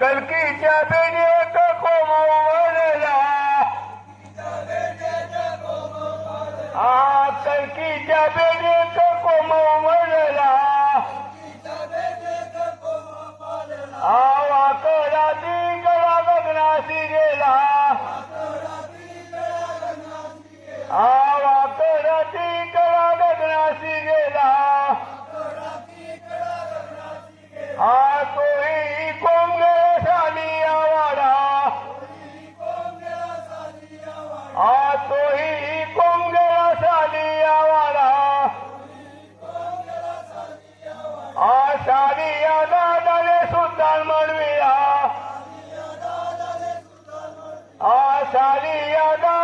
कल की इतिहास ساڌي آوال آشاڍي يا دادا سٺا منوييا آشاڍي يادا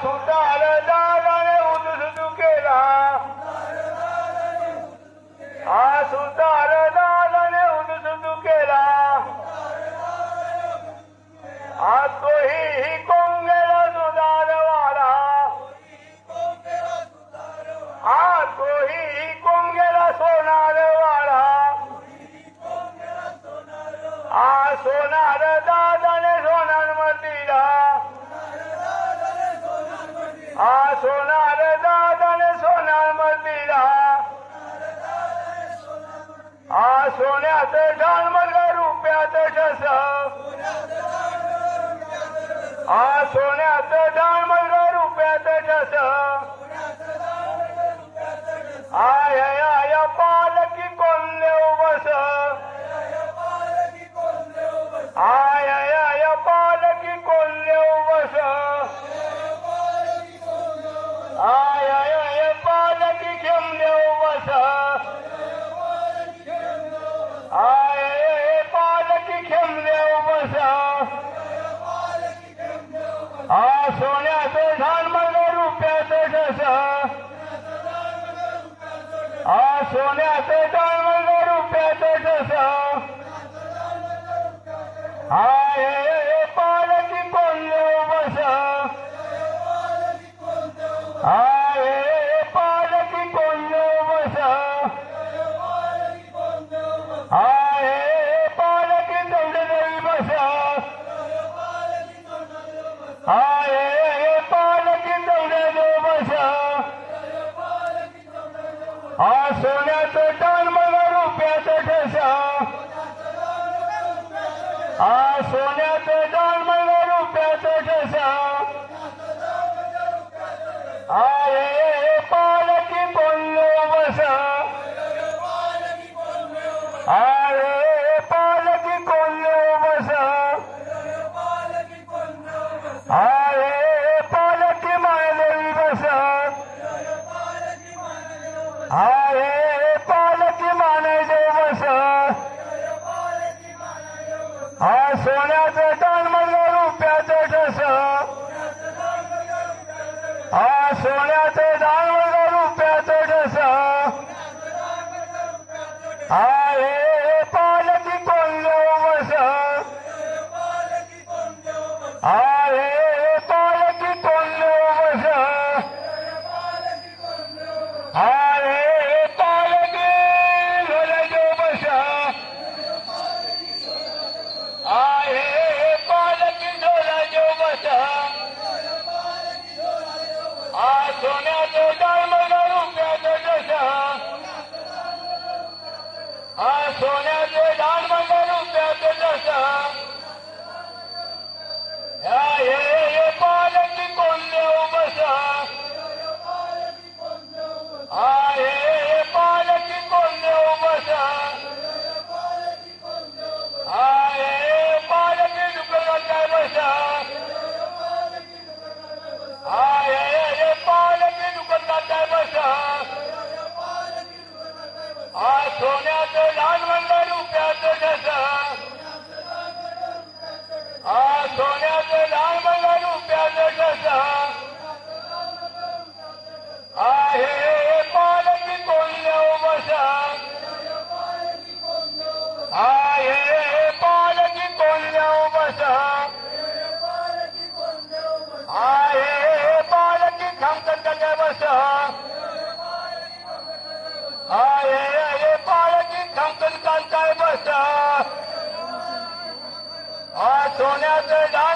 total सोन्याचं दान मग रुपयाचं जस हा सोन्याचं Sônia! सोन्याचे डाळ रुपयाचे ठस आहे पालकी कोण देऊ आहे पालकी कोण देऊ बस. going Canada.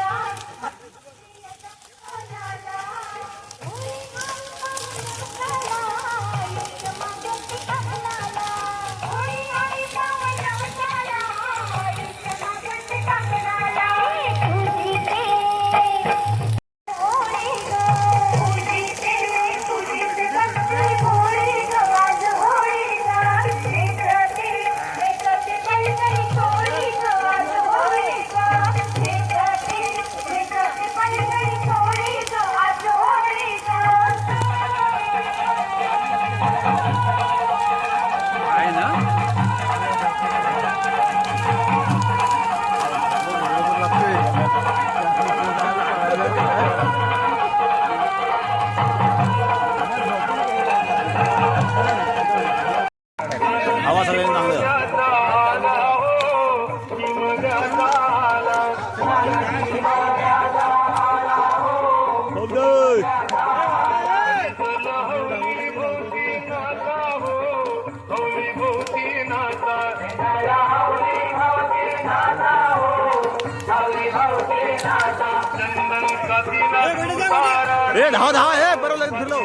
ए ढाओ ढाओ है बरो लग फिर लो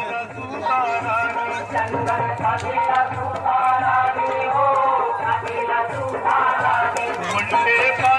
मुंडे का